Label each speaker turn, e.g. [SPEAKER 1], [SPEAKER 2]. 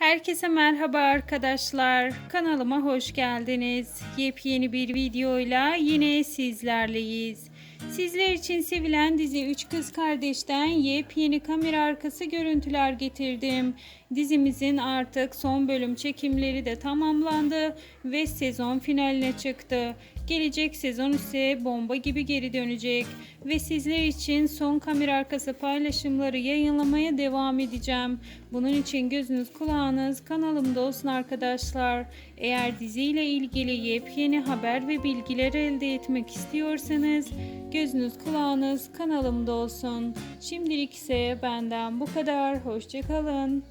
[SPEAKER 1] Herkese merhaba arkadaşlar. Kanalıma hoş geldiniz. Yepyeni bir videoyla yine sizlerleyiz. Sizler için sevilen dizi Üç Kız Kardeş'ten yepyeni kamera arkası görüntüler getirdim. Dizimizin artık son bölüm çekimleri de tamamlandı ve sezon finaline çıktı. Gelecek sezon ise bomba gibi geri dönecek ve sizler için son kamera arkası paylaşımları yayınlamaya devam edeceğim. Bunun için gözünüz kulağınız kanalımda olsun arkadaşlar. Eğer diziyle ilgili yepyeni haber ve bilgiler elde etmek istiyorsanız gözünüz kulağınız kanalımda olsun. Şimdilik ise benden bu kadar. Hoşçakalın.